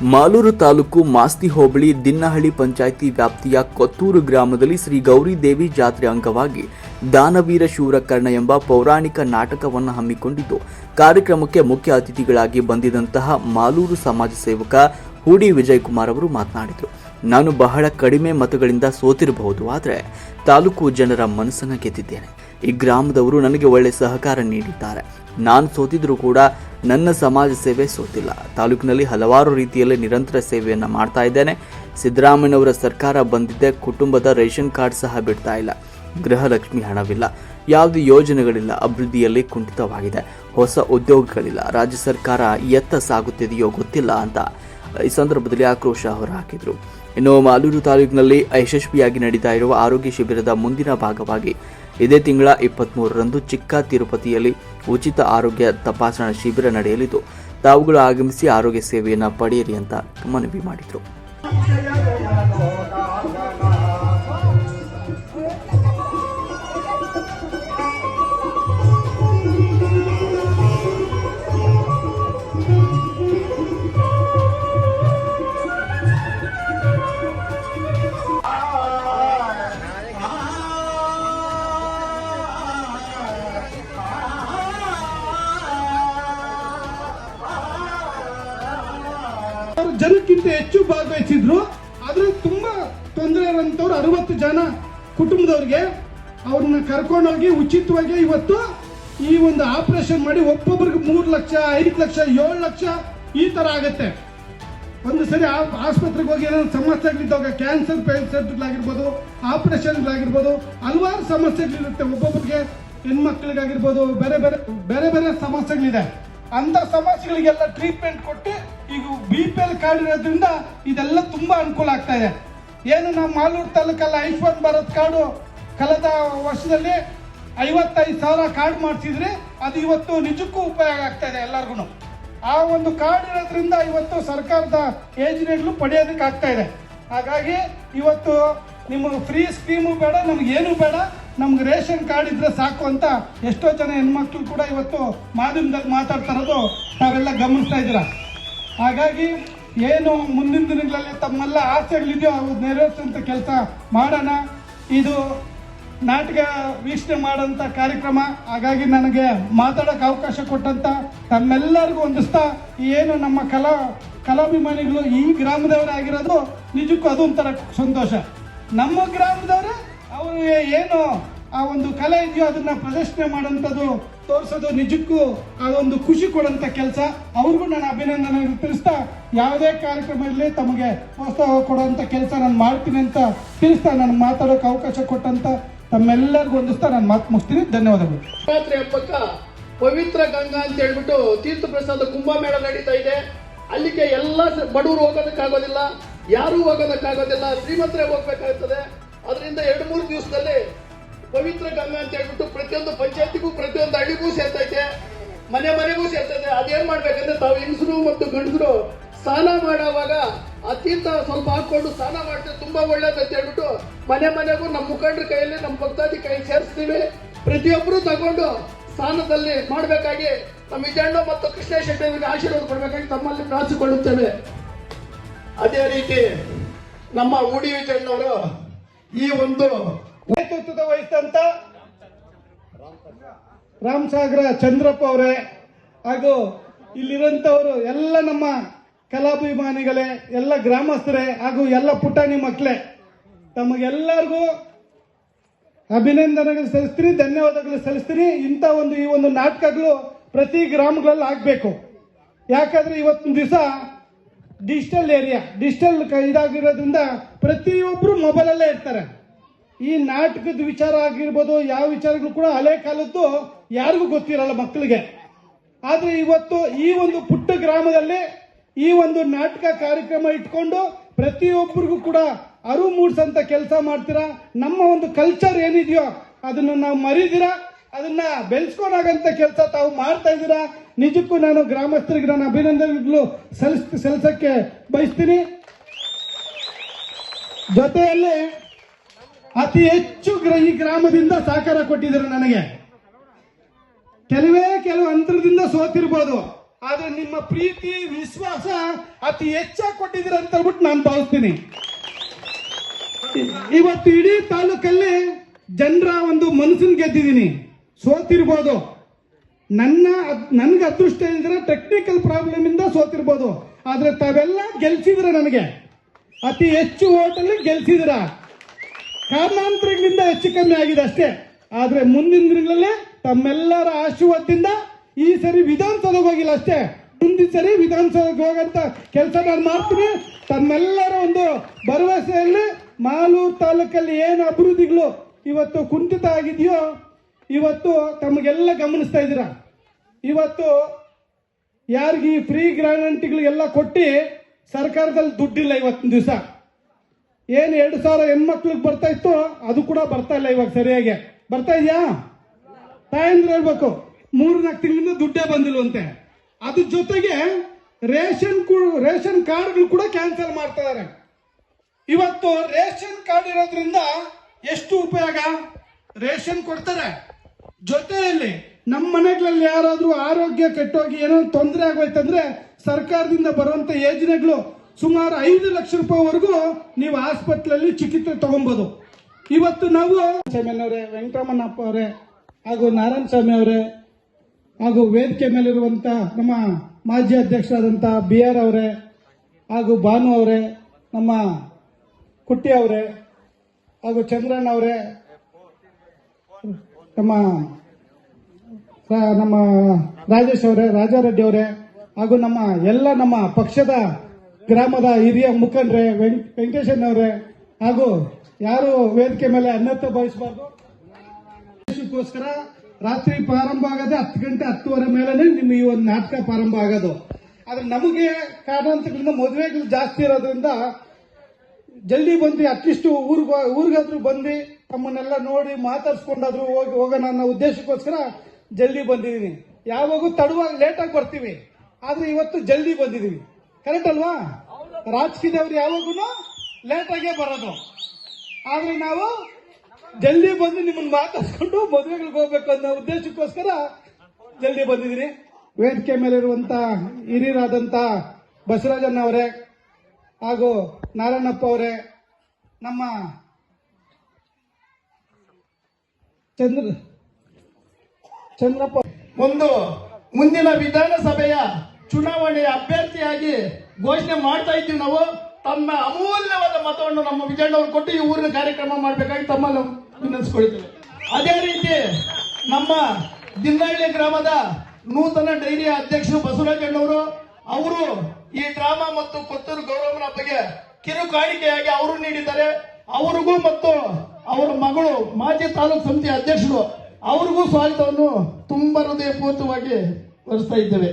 ಮಾಲೂರು ತಾಲೂಕು ಮಾಸ್ತಿ ಹೋಬಳಿ ದಿನ್ನಹಳ್ಳಿ ಪಂಚಾಯಿತಿ ವ್ಯಾಪ್ತಿಯ ಕೊತ್ತೂರು ಗ್ರಾಮದಲ್ಲಿ ಶ್ರೀ ಗೌರಿದೇವಿ ಜಾತ್ರೆ ಅಂಗವಾಗಿ ದಾನವೀರ ಶೂರಕರ್ಣ ಎಂಬ ಪೌರಾಣಿಕ ನಾಟಕವನ್ನು ಹಮ್ಮಿಕೊಂಡಿದ್ದು, ಕಾರ್ಯಕ್ರಮಕ್ಕೆ ಮುಖ್ಯ ಅತಿಥಿಗಳಾಗಿ ಬಂದಿದಂತಹ ಮಾಲೂರು ಸಮಾಜ ಸೇವಕ ಹೂಡಿ ವಿಜಯ್ ಕುಮಾರ್ ಅವರು ಮಾತನಾಡಿದರು. ನಾನು ಬಹಳ ಕಡಿಮೆ ಮತಗಳಿಂದ ಸೋತಿರಬಹುದು, ಆದರೆ ತಾಲೂಕು ಜನರ ಮನಸ್ಸನ್ನು ಗೆದ್ದಿದ್ದೇನೆ. ಈ ಗ್ರಾಮದವರು ನನಗೆ ಒಳ್ಳೆ ಸಹಕಾರ ನೀಡಿದ್ದಾರೆ. ನಾನು ಸೋತಿದ್ರೂ ಕೂಡ ನನ್ನ ಸಮಾಜ ಸೇವೆ ಸೋತಿಲ್ಲ. ತಾಲೂಕಿನಲ್ಲಿ ಹಲವಾರು ರೀತಿಯಲ್ಲಿ ನಿರಂತರ ಸೇವೆಯನ್ನು ಮಾಡ್ತಾ ಇದ್ದೇನೆ. ಸಿದ್ದರಾಮಯ್ಯನವರ ಸರ್ಕಾರ ಬಂದಿದ್ದೆ, ಕುಟುಂಬದ ರೇಷನ್ ಕಾರ್ಡ್ ಸಹ ಬಿಡ್ತಾ ಇಲ್ಲ. ಗೃಹಲಕ್ಷ್ಮಿ ಹಣವಿಲ್ಲ. ಯಾವುದೇ ಯೋಜನೆಗಳಿಲ್ಲ. ಅಭಿವೃದ್ಧಿಯಲ್ಲಿ ಕುಂಠಿತವಾಗಿದೆ. ಹೊಸ ಉದ್ಯೋಗಗಳಿಲ್ಲ. ರಾಜ್ಯ ಸರ್ಕಾರ ಎತ್ತ ಸಾಗುತ್ತಿದೆಯೋ ಗೊತ್ತಿಲ್ಲ ಅಂತ ಈ ಸಂದರ್ಭದಲ್ಲಿ ಆಕ್ರೋಶ ಹೊರಹಾಕಿದರು. ಇನ್ನು ಮಾಲೂರು ತಾಲೂಕಿನಲ್ಲಿ ಯಶಸ್ವಿಯಾಗಿ ನಡೀತಾ ಇರುವ ಆರೋಗ್ಯ ಶಿಬಿರದ ಮುಂದಿನ ಭಾಗವಾಗಿ ಇದೇ ತಿಂಗಳ ಇಪ್ಪತ್ತ್ಮೂರರಂದು ಚಿಕ್ಕ ತಿರುಪತಿಯಲ್ಲಿ ಉಚಿತ ಆರೋಗ್ಯ ತಪಾಸಣಾ ಶಿಬಿರ ನಡೆಯಲಿದ್ದು, ತಾವುಗಳು ಆಗಮಿಸಿ ಆರೋಗ್ಯ ಸೇವೆಯನ್ನು ಪಡೆಯಿರಿ ಅಂತ ಮನವಿ ಮಾಡಿದರು. ಭಾಗವಹಿಸಿದ್ರು ಆದ್ರೆ ತುಂಬಾ ತೊಂದರೆ ಇರೋಂಥವ್ರು ಅರವತ್ತು ಜನ ಕುಟುಂಬದವ್ರಿಗೆ ಅವ್ರನ್ನ ಕರ್ಕೊಂಡೋಗಿ ಉಚಿತವಾಗಿ ಇವತ್ತು ಈ ಒಂದು ಆಪರೇಷನ್ ಮಾಡಿ ಒಬ್ಬೊಬ್ರಿಗೆ ಮೂರು ಲಕ್ಷ, ಐದು ಲಕ್ಷ, ಏಳು ಲಕ್ಷ ಈ ತರ ಆಗತ್ತೆ. ಒಂದು ಸರಿ ಆಸ್ಪತ್ರೆಗೆ ಹೋಗಿ ಏನಾದ್ರು ಸಮಸ್ಯೆಗಳಿದ್ದಾಗ ಕ್ಯಾನ್ಸರ್ ಪೇಷಂಟ್ಗಳಾಗಿರ್ಬೋದು ಆಪರೇಷನ್ಗಳಾಗಿರ್ಬೋದು, ಹಲವಾರು ಸಮಸ್ಯೆಗಳಿರುತ್ತೆ ಒಬ್ಬೊಬ್ಬರಿಗೆ ಹೆಣ್ಮಕ್ಳಿಗಾಗಿರ್ಬೋದು, ಬೇರೆ ಬೇರೆ ಬೇರೆ ಬೇರೆ ಸಮಸ್ಯೆಗಳಿದೆ. ಅಂತ ಸಮಸ್ಯೆಗಳಿಗೆಲ್ಲ ಟ್ರೀಟ್ಮೆಂಟ್ ಕೊಟ್ಟು ಈಗ ಬಿ ಪಿ ಎಲ್ ಕಾರ್ಡ್ ಇರೋದ್ರಿಂದ ಇದೆಲ್ಲ ತುಂಬಾ ಅನುಕೂಲ ಆಗ್ತಾ ಇದೆ. ಏನು ನಮ್ಮ ಮಾಲೂರು ತಾಲೂಕಲ್ಲಿ ಆಯುಷ್ಮಾನ್ ಭಾರತ್ ಕಾರ್ಡು ಕಳೆದ ವರ್ಷದಲ್ಲಿ ಐವತ್ತೈದು ಸಾವಿರ ಕಾರ್ಡ್ ಮಾಡಿಸಿದ್ರೆ ಅದು ಇವತ್ತು ನಿಜಕ್ಕೂ ಉಪಯೋಗ ಆಗ್ತಾ ಇದೆ ಎಲ್ಲರಿಗೂ ಆ ಒಂದು ಕಾರ್ಡ್ ಇರೋದ್ರಿಂದ ಇವತ್ತು ಸರ್ಕಾರದ ಯೋಜನೆಗಳು ಪಡೆಯೋದಕ್ಕೆ ಆಗ್ತಾ ಇದೆ. ಹಾಗಾಗಿ ಇವತ್ತು ನಿಮಗೆ ಫ್ರೀ ಸ್ಕೀಮು ಬೇಡ, ನಮ್ಗೆ ಏನು ಬೇಡ. ನಮ್ಗೆ ರೇಷನ್ ಕಾರ್ಡ್ ಇದ್ರೆ ಸಾಕು ಅಂತ ಎಷ್ಟೋ ಜನ ಹೆಣ್ಮಕ್ಳು ಕೂಡ ಇವತ್ತು ಮಾಧ್ಯಮದಲ್ಲಿ ಮಾತಾಡ್ತಾ ಇರೋದು ತಾವೆಲ್ಲ ಗಮನಿಸ್ತಾ ಇದ್ದೀರ? ಹಾಗಾಗಿ ಏನು ಮುಂದಿನ ದಿನಗಳಲ್ಲಿ ತಮ್ಮೆಲ್ಲ ಆಸೆಗಳಿದೆಯೋ ಅವು ನೆರವೇರಿಸುವಂಥ ಕೆಲಸ ಮಾಡೋಣ. ಇದು ನಾಟಕ ವೀಕ್ಷಣೆ ಮಾಡೋಂಥ ಕಾರ್ಯಕ್ರಮ. ಹಾಗಾಗಿ ನನಗೆ ಮಾತಾಡೋಕೆ ಅವಕಾಶ ಕೊಟ್ಟಂತ ತಮ್ಮೆಲ್ಲರಿಗೂ ಹೊಂದಿಸ್ತಾ ಏನು ನಮ್ಮ ಕಲಾ ಕಲಾಭಿಮಾನಿಗಳು ಈ ಗ್ರಾಮದವರೇ ಆಗಿರೋದು ನಿಜಕ್ಕೂ ಅದೊಂಥರ ಸಂತೋಷ. ನಮ್ಮ ಗ್ರಾಮದವರೇ ಅವರು ಏನು ಆ ಒಂದು ಕಲೆ ಇದೆಯೋ ಅದನ್ನ ಪ್ರದರ್ಶನ ಮಾಡೋಂಥದ್ದು ತೋರಿಸೋದು ನಿಜಕ್ಕೂ ಅದೊಂದು ಖುಷಿ ಕೊಡೋಂಥ ಕೆಲಸ. ಅವ್ರಿಗೂ ನಾನು ಅಭಿನಂದನೆ ತಿಳಿಸ್ತಾ ಯಾವುದೇ ಕಾರ್ಯಕ್ರಮ ಇರಲಿ, ತಮಗೆ ಪ್ರೋತ್ಸಾಹ ಕೊಡುವಂಥ ಕೆಲಸ ನಾನು ಮಾಡ್ತೀನಿ ಅಂತ ತಿಳಿಸ್ತಾ ನಾನು ಮಾತಾಡೋಕೆ ಅವಕಾಶ ಕೊಟ್ಟಂತ ತಮ್ಮೆಲ್ಲರಿಗೂ ಹೊಂದಿಸ್ತಾ ನಾನು ಮಾತು ಮುಗಿಸ್ತೀನಿ. ಧನ್ಯವಾದಗಳು. ರಾತ್ರಿ ಹಬ್ಬಕ್ಕ ಪವಿತ್ರ ಗಂಗಾ ಅಂತ ಹೇಳ್ಬಿಟ್ಟು ತೀರ್ಥ ಪ್ರಸಾದ ಕುಂಭಮೇಳ ನಡೀತಾ ಇದೆ. ಅಲ್ಲಿಗೆ ಎಲ್ಲ ಬಡವರು ಹೋಗೋದಕ್ಕಾಗೋದಿಲ್ಲ, ಯಾರೂ ಹೋಗೋದಕ್ಕಾಗೋದಿಲ್ಲ, ಶ್ರೀಮಂತರೇ ಹೋಗ್ಬೇಕಾಗ್ತದೆ. ಅದರಿಂದ ಎರಡು ಮೂರು ದಿವಸದಲ್ಲಿ ಪವಿತ್ರ ಗಂಗಾ ಅಂತ ಹೇಳ್ಬಿಟ್ಟು ಪ್ರತಿಯೊಂದು ಪಂಚಾಯತಿಗೂ, ಪ್ರತಿಯೊಂದು ಹಳ್ಳಿಗೂ ಸೇರ್ತೈತೆ. ಮನೆ ಮನೆಗೂ ಸೇರ್ತೈತೆ. ಅದೇನ್ ಮಾಡ್ಬೇಕಂದ್ರೆ ತಾವು ಹೆಂಗಸರು ಮತ್ತು ಗಂಡಸರು ಸ್ನಾನ ಮಾಡುವಾಗ ತೀರ್ಥ ಸ್ವಲ್ಪ ಹಾಕೊಂಡು ಸ್ನಾನ ಮಾಡಿದ್ರೆ ತುಂಬಾ ಒಳ್ಳೇದು ಹೇಳ್ಬಿಟ್ಟು ಮನೆ ಮನೆಗೂ ನಮ್ಮ ಮುಖಂಡರ ಕೈಯಲ್ಲಿ, ನಮ್ಮ ಭಕ್ತಾದಿ ಕೈಯಲ್ಲಿ ಸೇರಿಸ್ತೀವಿ. ಪ್ರತಿಯೊಬ್ಬರು ತಗೊಂಡು ಸ್ನಾನದಲ್ಲಿ ಮಾಡಬೇಕಾಗಿ ನಮ್ಮ ವಿಜಯಣ್ಣ ಮತ್ತು ಕೃಷ್ಣ ಶೆಟ್ಟಿ ಅವರಿಗೆ ಆಶೀರ್ವಾದ ಕೊಡಬೇಕಾಗಿ ತಮ್ಮಲ್ಲಿ ಪ್ರಾರ್ಥಿಸಿಕೊಳ್ಳುತ್ತೇವೆ. ಅದೇ ರೀತಿ ನಮ್ಮ ಉಡಿ ವಿಜಯಣ್ಣವರು ಈ ಒಂದು ನೇತೃತ್ವದ ವಹಿಸಿದಂತ ರಾಮಸಾಗರ ಚಂದ್ರಪ್ಪ ಅವರೇ ಹಾಗೂ ಇಲ್ಲಿರುವಂತವರು ಎಲ್ಲ ನಮ್ಮ ಕಲಾಭಿಮಾನಿಗಳೇ, ಎಲ್ಲ ಗ್ರಾಮಸ್ಥರೇ ಹಾಗೂ ಎಲ್ಲ ಪುಟಾಣಿ ಮಕ್ಕಳೇ, ತಮಗೆಲ್ಲರಿಗೂ ಅಭಿನಂದನೆಗಳು ಸಲ್ಲಿಸ್ತೀನಿ, ಧನ್ಯವಾದಗಳು ಸಲ್ಲಿಸ್ತೀನಿ. ಇಂಥ ಒಂದು ಈ ಒಂದು ನಾಟಕಗಳು ಪ್ರತಿ ಗ್ರಾಮಗಳಲ್ಲಿ ಆಗಬೇಕು. ಯಾಕಂದ್ರೆ ಇವತ್ತಿನ ದಿವಸ ಡಿಜಿಟಲ್ ಏರಿಯಾ ಡಿಜಿಟಲ್ ಇದಾಗಿರೋದ್ರಿಂದ ಪ್ರತಿಯೊಬ್ಬರು ಮೊಬೈಲಲ್ಲೇ ಇರ್ತಾರೆ. ಈ ನಾಟಕದ ವಿಚಾರ ಆಗಿರ್ಬೋದು, ಯಾವ ವಿಚಾರಗಳು ಕೂಡ ಹಳೆ ಕಾಲದ್ದು ಯಾರಿಗೂ ಗೊತ್ತಿರಲ್ಲ ಮಕ್ಕಳಿಗೆ. ಆದ್ರೆ ಇವತ್ತು ಈ ಒಂದು ಪುಟ್ಟ ಗ್ರಾಮದಲ್ಲಿ ಈ ಒಂದು ನಾಟಕ ಕಾರ್ಯಕ್ರಮ ಇಟ್ಕೊಂಡು ಪ್ರತಿಯೊಬ್ಬರಿಗೂ ಕೂಡ ಅರಿವು ಮೂಡಿಸಂತ ಕೆಲಸ ಮಾಡ್ತೀರಾ? ನಮ್ಮ ಒಂದು ಕಲ್ಚರ್ ಏನಿದೆಯೋ ಅದನ್ನು ನಾವು ಮರಿದಿರಾ? ಅದನ್ನ ಬೆಳೆಸ್ಕೊಳಾಗಂತ ಕೆಲಸ ತಾವು ಮಾಡ್ತಾ ಇದ್ದೀರಾ? ನಿಜಕ್ಕೂ ನಾನು ಗ್ರಾಮಸ್ಥರಿಗೆ ನಾನು ಅಭಿನಂದನೆಗಳು ಸಲ್ಲಿಸ್ ಸಲ್ಲಿಸಕ್ಕೆ ಬಯಸ್ತೀನಿ. ಜೊತೆಯಲ್ಲಿ ಅತಿ ಹೆಚ್ಚು ಈ ಗ್ರಾಮದಿಂದ ಸಹಕಾರ ಕೊಟ್ಟಿದ್ದಾರೆ ನನಗೆ. ಕೆಲವೇ ಕೆಲವು ಅಂತರದಿಂದ ಸೋತಿರ್ಬೋದು. ಆದ್ರೆ ನಿಮ್ಮ ಪ್ರೀತಿ ವಿಶ್ವಾಸ ಅತಿ ಹೆಚ್ಚಾಗಿ ಕೊಟ್ಟಿದ್ದೀರ ಅಂತ ಹೇಳ್ಬಿಟ್ಟು ನಾನು ಭಾವಿಸ್ತೀನಿ. ಇವತ್ತು ಇಡೀ ತಾಲೂಕಲ್ಲಿ ಜನರ ಒಂದು ಮನಸ್ಸನ್ನು ಗೆದ್ದಿದ್ದೀನಿ. ಸೋತಿರ್ಬೋದು. ನನ್ನ ನನ್ಗೆ ಅದೃಷ್ಟ ಇಲ್ದಿರ ಟೆಕ್ನಿಕಲ್ ಪ್ರಾಬ್ಲಮ್ ಇಂದ ಸೋತಿರ್ಬೋದು. ಆದ್ರೆ ತಾವೆಲ್ಲ ಗೆಲ್ಸಿದ್ರ ನನಗೆ ಅತಿ ಹೆಚ್ಚು ಓಟಲ್ಲಿ ಗೆಲ್ಸಿದ್ರ? ಕಾರಣಾಂತರಗಳಿಂದ ಹೆಚ್ಚು ಕಮ್ಮಿ ಆಗಿದೆ ಅಷ್ಟೇ. ಆದ್ರೆ ಮುಂದಿನ ದಿನಗಳಲ್ಲೇ ತಮ್ಮೆಲ್ಲರ ಆಶೀರ್ವಾದದಿಂದ ಈ ಸರಿ ವಿಧಾನಸೌಧಕ್ಕೆ ಹೋಗಿಲ್ಲ ಅಷ್ಟೇ. ಮುಂದಿನ ಸರಿ ವಿಧಾನಸೌಧಕ್ಕೆ ಹೋಗಂತ ಕೆಲಸ ನಾನು ಮಾಡ್ತೀನಿ. ತಮ್ಮೆಲ್ಲರ ಒಂದು ಭರವಸೆಯಲ್ಲಿ ಮಾಲೂರು ತಾಲೂಕಲ್ಲಿ ಏನು ಅಭಿವೃದ್ಧಿಗಳು ಇವತ್ತು ಕುಂಠಿತ ಆಗಿದೆಯೋ ಇವತ್ತು ತಮಗೆಲ್ಲ ಗಮನಿಸ್ತಾ ಇದ್ದೀರಾ? ಇವತ್ತು ಯಾರಿಗೆ ಈ ಫ್ರೀ ಗ್ರಾರಂಟಿಗಳಿಗೆಲ್ಲ ಕೊಟ್ಟು ಸರ್ಕಾರದಲ್ಲಿ ದುಡ್ಡಿಲ್ಲ ಇವತ್ತಿನ ದಿವಸ. ಏನು ಎರಡು ಸಾವಿರ ಹೆಣ್ಮಕ್ಳಿಗೆ ಬರ್ತಾ ಇತ್ತು ಅದು ಕೂಡ ಬರ್ತಾ ಇಲ್ಲ ಇವಾಗ ಸರಿಯಾಗಿ. ಬರ್ತಾ ಇದೆಯಾ? ತಾಯಂದ್ರೆ ಹೇಳ್ಬೇಕು ಮೂರು ನಾಲ್ಕು ತಿಂಗಳಿಂದ ದುಡ್ಡೇ ಬಂದಿಲ್ವಂತೆ. ಅದ್ರ ಜೊತೆಗೆ ರೇಷನ್ ರೇಷನ್ ಕಾರ್ಡ್ಗಳು ಕೂಡ ಕ್ಯಾನ್ಸಲ್ ಮಾಡ್ತಾ ಇದಾರೆ. ಇವತ್ತು ರೇಷನ್ ಕಾರ್ಡ್ ಇರೋದ್ರಿಂದ ಎಷ್ಟು ಉಪಯೋಗ? ರೇಷನ್ ಕೊಡ್ತಾರೆ. ಜೊತೆಯಲ್ಲಿ ನಮ್ಮ ಮನೆಗಳಲ್ಲಿ ಯಾರಾದ್ರೂ ಆರೋಗ್ಯ ಕೆಟ್ಟೋಗಿ ಏನೋ ತೊಂದರೆ ಆಗೋಯ್ತಂದ್ರೆ ಸರ್ಕಾರದಿಂದ ಬರುವಂತ ಯೋಜನೆಗಳು ಸುಮಾರು ಐದು ಲಕ್ಷ ರೂಪಾಯಿವರೆಗೂ ನೀವು ಆಸ್ಪತ್ರೆಯಲ್ಲಿ ಚಿಕಿತ್ಸೆ ತಗೊಬಹುದು ಇವತ್ತು ನಾವು ಅವರೇ ವೆಂಕಟರಮಣಪ್ಪ ಅವರೇ ಹಾಗೂ ನಾರಾಯಣ ಸ್ವಾಮಿ ಅವರೇ ಹಾಗೂ ವೇದಿಕೆ ಮೇಲಿರುವಂತ ನಮ್ಮ ಮಾಜಿ ಅಧ್ಯಕ್ಷರಾದಂಥ ಬಿ ಆರ್ ಅವರೇ ಹಾಗೂ ಭಾನು ಅವರೇ, ನಮ್ಮ ಕುಟ್ಟಿ ಅವರೇ ಹಾಗೂ ಚಂದ್ರಣ್ಣ ಅವರೇ ನಮ್ಮ ನಮ್ಮ ರಾಜೇಶ್ ಅವರೇ, ರಾಜಾರೆಡ್ಡಿ ಅವರೇ, ಹಾಗೂ ನಮ್ಮ ಎಲ್ಲ ನಮ್ಮ ಪಕ್ಷದ ಗ್ರಾಮದ ಹಿರಿಯ ಮುಖಂಡ್ರೆ ವೆಂಕ್ ವೆಂಕಟೇಶನ್ ಅವರೇ, ಹಾಗೂ ಯಾರು ವೇದಿಕೆ ಮೇಲೆ ಅನ್ನತ್ತ ಬಯಸಬಾರ್ದು ದೇಶಕ್ಕೋಸ್ಕರ ರಾತ್ರಿ ಪ್ರಾರಂಭ ಆಗದೆ ಹತ್ತು ಗಂಟೆ ಹತ್ತುವರೆ ಮೇಲೆ ನಿಮ್ಮ ಈ ಒಂದು ನಾಟಕ ಪ್ರಾರಂಭ ಆಗೋದು. ಆದ್ರೆ ನಮಗೆ ಕಾರಣಾಂತರಗಳಿಂದ ಮದುವೆಗಳು ಜಾಸ್ತಿ ಇರೋದ್ರಿಂದ ಜಲ್ದಿ ಬಂದು ಅಟ್ಲೀಸ್ಟ್ ಊರ್ಗ, ಊರಿಗಾದ್ರೂ ಬಂದು ತಮ್ಮನ್ನೆಲ್ಲ ನೋಡಿ ಮಾತಾಡ್ಸ್ಕೊಂಡಾದ್ರು ಹೋಗಿ ಹೋಗೋಣ ಅನ್ನೋ ಉದ್ದೇಶಕ್ಕೋಸ್ಕರ ಜಲ್ದಿ ಬಂದಿದ್ದೀನಿ ಯಾವಾಗೂ ತಡವಾಗಿ ಲೇಟಾಗಿ ಬರ್ತೀವಿ. ಆದ್ರೆ ಇವತ್ತು ಜಲ್ದಿ ಬಂದಿದ್ದೀವಿ ಕರೆಕ್ಟ್ ಅಲ್ವಾ? ರಾಜಕೀಯದವ್ರು ಯಾವಾಗೂ ಲೇಟಾಗೇ ಬರೋದು. ಆದ್ರೆ ನಾವು ಜಲ್ದಿ ಬಂದು ನಿಮ್ಮನ್ನ ಮಾತಾಡ್ಸ್ಕೊಂಡು ಮದುವೆಗಳಿಗೆ ಹೋಗ್ಬೇಕು ಅನ್ನೋ ಉದ್ದೇಶಕ್ಕೋಸ್ಕರ ಜಲ್ದಿ ಬಂದಿದ್ದೀನಿ ವೇದಿಕೆ ಮೇಲಿರುವಂತ ಹಿರಿಯರಾದಂತ ಬಸವರಾಜನ್ ಅವರೇ ಹಾಗೂ ನಾರಾಯಣಪ್ಪ ಅವರೇ, ನಮ್ಮ ಚಂದ್ರ ಚಂದ್ರಪ್ಪ. ಒಂದು ಮುಂದಿನ ವಿಧಾನಸಭೆಯ ಚುನಾವಣೆಯ ಅಭ್ಯರ್ಥಿಯಾಗಿ ಘೋಷಣೆ ಮಾಡ್ತಾ ಇದ್ದೀವಿ ನಾವು. ತಮ್ಮ ಅಮೂಲ್ಯವಾದ ಮತವನ್ನು ನಮ್ಮ ವಿಜಯಣ್ಣವರು ಕೊಟ್ಟು ಈ ಊರಿನ ಕಾರ್ಯಕ್ರಮ ಮಾಡಬೇಕಾಗಿ ತಮ್ಮನ್ನು ವಿನಂತಿಸ್ಕೊಳ್ತೇವೆ ಅದೇ ರೀತಿ ನಮ್ಮ ದಿನ್ನಹಳ್ಳಿ ಗ್ರಾಮದ ನೂತನ ಡೈರಿ ಅಧ್ಯಕ್ಷರು ಬಸವರಾಜಣ್ಣವರು ಅವರು ಈ ಡ್ರಾಮಾ ಮತ್ತು ಕೊತ್ತೂರು ಗೌರವನ ಬಗ್ಗೆ ಕಿರು ಕಾಣಿಕೆಯಾಗಿ ಅವರು ನೀಡಿದ್ದಾರೆ. ಅವರಿಗೂ ಮತ್ತು ಅವರ ಮಗಳು ಮಾಜಿ ತಾಲೂಕು ಸಮಿತಿ ಅಧ್ಯಕ್ಷರು ಅವ್ರಿಗೂ ಸ್ವಾಗತವನ್ನು ತುಂಬ ಹೃದಯಪೂರ್ವಕವಾಗಿ ವರಿಸ್ತಾ ಇದ್ದೇವೆ.